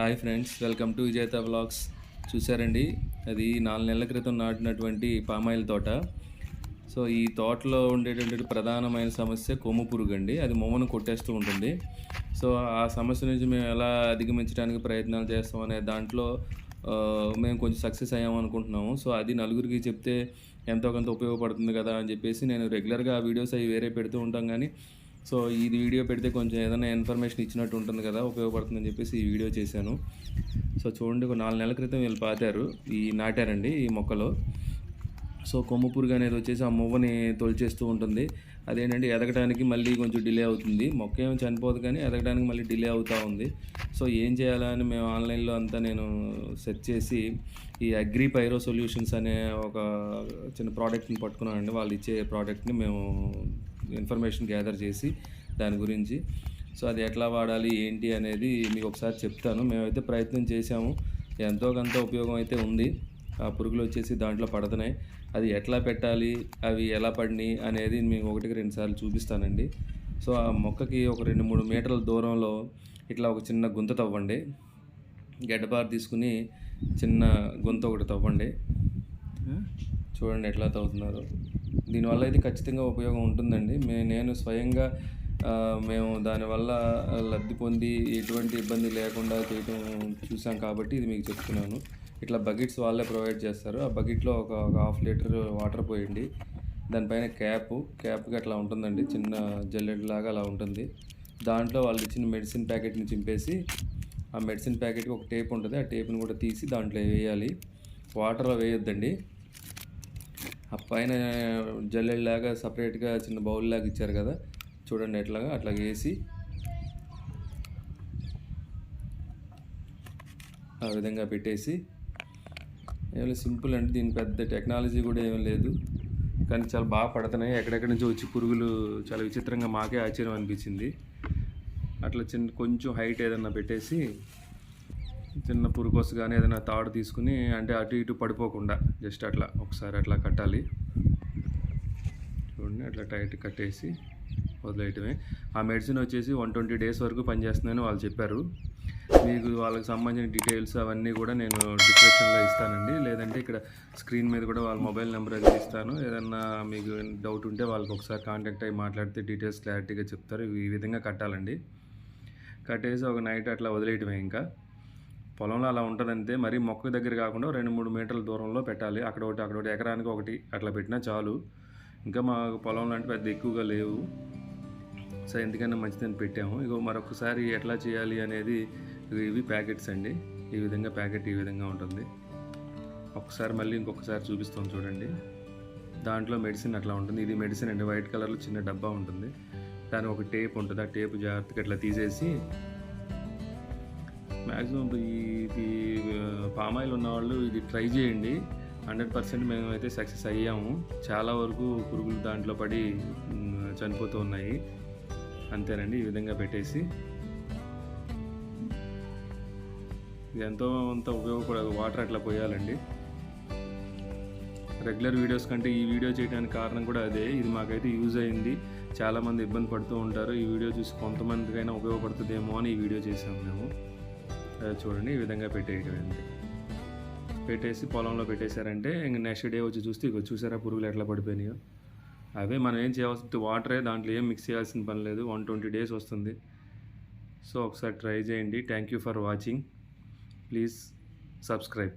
Hi friends welcome to Vijetha blogs చూసారండి అది నాలుగు నెలల క్రితం నాటినటువంటి పామాయిల్ తోట. సో ఈ తోటలో ఉండేటటువంటి ప్రధానమైన సమస్య కొమ్ము పురుగు అండి. అది మొమ్మను కొట్టేస్తూ ఉంటుంది. సో ఆ సమస్య నుంచి మేము ఎలా అధిగమించడానికి ప్రయత్నాలు చేస్తాం అనే దాంట్లో మేము కొంచెం సక్సెస్ అయ్యాము అనుకుంటున్నాము. సో అది నలుగురికి చెప్తే ఎంతో కొంత ఉపయోగపడుతుంది కదా అని చెప్పేసి నేను రెగ్యులర్గా ఆ వీడియోస్ అవి వేరే పెడుతూ ఉంటాం. కానీ సో ఇది వీడియో పెడితే కొంచెం ఏదైనా ఇన్ఫర్మేషన్ ఇచ్చినట్టు ఉంటుంది కదా ఉపయోగపడుతుందని చెప్పేసి ఈ వీడియో చేశాను. సో చూడండి ఒక నాలుగు నెలల క్రితం వీళ్ళు పాతారు ఈ నాటారండి ఈ మొక్కలు. సో కొమ్ము పురుగు అనేది వచ్చేసి ఆ మువ్వని తొలిచేస్తూ ఉంటుంది. అదేంటంటే ఎదగడానికి మళ్ళీ కొంచెం డిలే అవుతుంది. మొక్క ఏమి చనిపోదు కానీ ఎదగడానికి మళ్ళీ డిలే అవుతూ ఉంది. సో ఏం చేయాలా అని మేము ఆన్లైన్లో అంతా నేను సెర్చ్ చేసి ఈ అగ్రి పైరో సొల్యూషన్స్ అనే ఒక చిన్న ప్రోడక్ట్ని పట్టుకున్నానండి. వాళ్ళు ఇచ్చే ప్రోడక్ట్ని మేము ఇన్ఫర్మేషన్ గ్యాదర్ చేసి దాని గురించి. సో అది ఎట్లా వాడాలి ఏంటి అనేది మీకు ఒకసారి చెప్తాను. మేమైతే ప్రయత్నం చేసాము ఎంతో కొంత ఉపయోగం అయితే ఉంది. ఆ పురుగులు వచ్చేసి దాంట్లో పడుతున్నాయి. అది ఎట్లా పెట్టాలి అవి ఎలా పడినాయి అనేది మీకు ఒకటికి రెండు సార్లు చూపిస్తానండి. సో ఆ మొక్కకి ఒక రెండు మూడు మీటర్ల దూరంలో ఇట్లా ఒక చిన్న గుంత తవ్వండి. గడ్డబార్ తీసుకుని చిన్న గుంత ఒకటి తవ్వండి. చూడండి ఎట్లా తవ్వుతున్నారు. దీనివల్ల అయితే ఖచ్చితంగా ఉపయోగం ఉంటుందండి. మే నేను స్వయంగా మేము దానివల్ల లబ్ధి పొంది ఎటువంటి ఇబ్బంది లేకుండా చేయటం చూసాం కాబట్టి ఇది మీకు చెప్తున్నాను. ఇట్లా బకెట్స్ వాళ్ళే ప్రొవైడ్ చేస్తారు. ఆ బకెట్లో ఒక ఒక హాఫ్ లీటర్ వాటర్ పోయండి. దానిపైన క్యాప్ క్యాప్కి అట్లా ఉంటుందండి. చిన్న జల్లెడ్ లాగా అలా ఉంటుంది. దాంట్లో వాళ్ళు ఇచ్చిన మెడిసిన్ ప్యాకెట్ని చింపేసి ఆ మెడిసిన్ ప్యాకెట్కి ఒక టేప్ ఉంటుంది. ఆ టేప్ని కూడా తీసి దాంట్లో వేయాలి. వాటర్లో వేయొద్దండి. ఆ పైన జల్లెడలాగా సపరేట్గా చిన్న బౌల్ లాగా ఇచ్చారు కదా. చూడండి ఎట్లాగా అట్లా వేసి ఆ విధంగా పెట్టేసి ఏమైనా సింపుల్ అంటే దీని పెద్ద టెక్నాలజీ కూడా ఏమీ లేదు. కానీ చాలా బాగా పడుతున్నాయి. ఎక్కడెక్కడి నుంచి వచ్చి పురుగులు చాలా విచిత్రంగా మాకే ఆశ్చర్యం అనిపించింది. అట్లా చిన్న కొంచెం హైట్ ఏదన్నా పెట్టేసి చిన్న పురుకోసు కానీ ఏదైనా తాడు తీసుకుని అంటే అటు ఇటు పడిపోకుండా జస్ట్ అట్లా ఒకసారి అట్లా కట్టాలి. చూడండి అట్లా టైట్ కట్టేసి వదిలేయటమే. ఆ మెడిసిన్ వచ్చేసి వన్ ట్వంటీ డేస్ వరకు పనిచేస్తుందని వాళ్ళు చెప్పారు. మీకు వాళ్ళకి సంబంధించిన డీటెయిల్స్ అవన్నీ కూడా నేను డిస్క్రిప్షన్లో ఇస్తానండి. లేదంటే ఇక్కడ స్క్రీన్ మీద కూడా వాళ్ళ మొబైల్ నెంబర్ అది ఇస్తాను. ఏదన్నా మీకు డౌట్ ఉంటే వాళ్ళకి ఒకసారి కాంటాక్ట్ అయ్యి మాట్లాడితే డీటెయిల్స్ క్లారిటీగా చెప్తారు. ఈ విధంగా కట్టాలండి. కట్టేసి ఒక నైట్ అట్లా వదిలేయటమే ఇంకా. పొలంలో అలా ఉంటుందంటే మరీ మొక్క దగ్గర కాకుండా రెండు మూడు మీటర్ల దూరంలో పెట్టాలి. అక్కడ ఒకటి అక్కడ ఒకటి ఎకరానికి ఒకటి అట్లా పెట్టినా చాలు. ఇంకా మా పొలంలో అంటే పెద్ద ఎక్కువగా లేవు. సో ఎందుకన్నా మంచిదని పెట్టాము. ఇగో మరొకసారి ఎట్లా చేయాలి అనేది ఇవి ప్యాకెట్స్ అండి. ఈ విధంగా ప్యాకెట్ ఈ విధంగా ఉంటుంది. ఒకసారి మళ్ళీ ఇంకొకసారి చూపిస్తాం చూడండి. దాంట్లో మెడిసిన్ అట్లా ఉంటుంది. ఇది మెడిసిన్ అండి. వైట్ కలర్లో చిన్న డబ్బా ఉంటుంది. దానికి ఒక టేప్ ఉంటుంది. ఆ టేప్ జాగ్రత్తగా ఇట్లా తీసేసి మ్యాక్సిమం ఇది పామాయిల్ ఉన్నవాళ్ళు ఇది ట్రై చేయండి. హండ్రెడ్ పర్సెంట్ మేమైతే సక్సెస్ అయ్యాము. చాలా వరకు పురుగులు దాంట్లో పడి చనిపోతూ ఉన్నాయి. అంతేనండి ఈ విధంగా పెట్టేసి. ఇది ఎంతో అంత ఉపయోగపడదు వాటర్ అట్లా పోయాలండి. రెగ్యులర్ వీడియోస్ కంటే ఈ వీడియో చేయడానికి కారణం కూడా అదే. ఇది మాకైతే యూజ్ అయింది. చాలామంది ఇబ్బంది పడుతూ ఉంటారు. ఈ వీడియో చూసి కొంతమందికైనా ఉపయోగపడుతుందేమో అని ఈ వీడియో చేసాము మేము. చూడండి ఈ విధంగా పెట్టేయటం అంతే. పెట్టేసి పొలంలో పెట్టేశారంటే ఇంక నెక్స్ట్ డే వచ్చి చూస్తే ఇక చూసారా పురుగులు ఎట్లా పడిపోయినాయో? అవే మనం ఏం చేయాల్సింది వాటరే దాంట్లో ఏం మిక్స్ చేయాల్సిన పని లేదు. వన్ ట్వంటీ డేస్ వస్తుంది. సో ఒకసారి ట్రై చేయండి. Thank you for watching please subscribe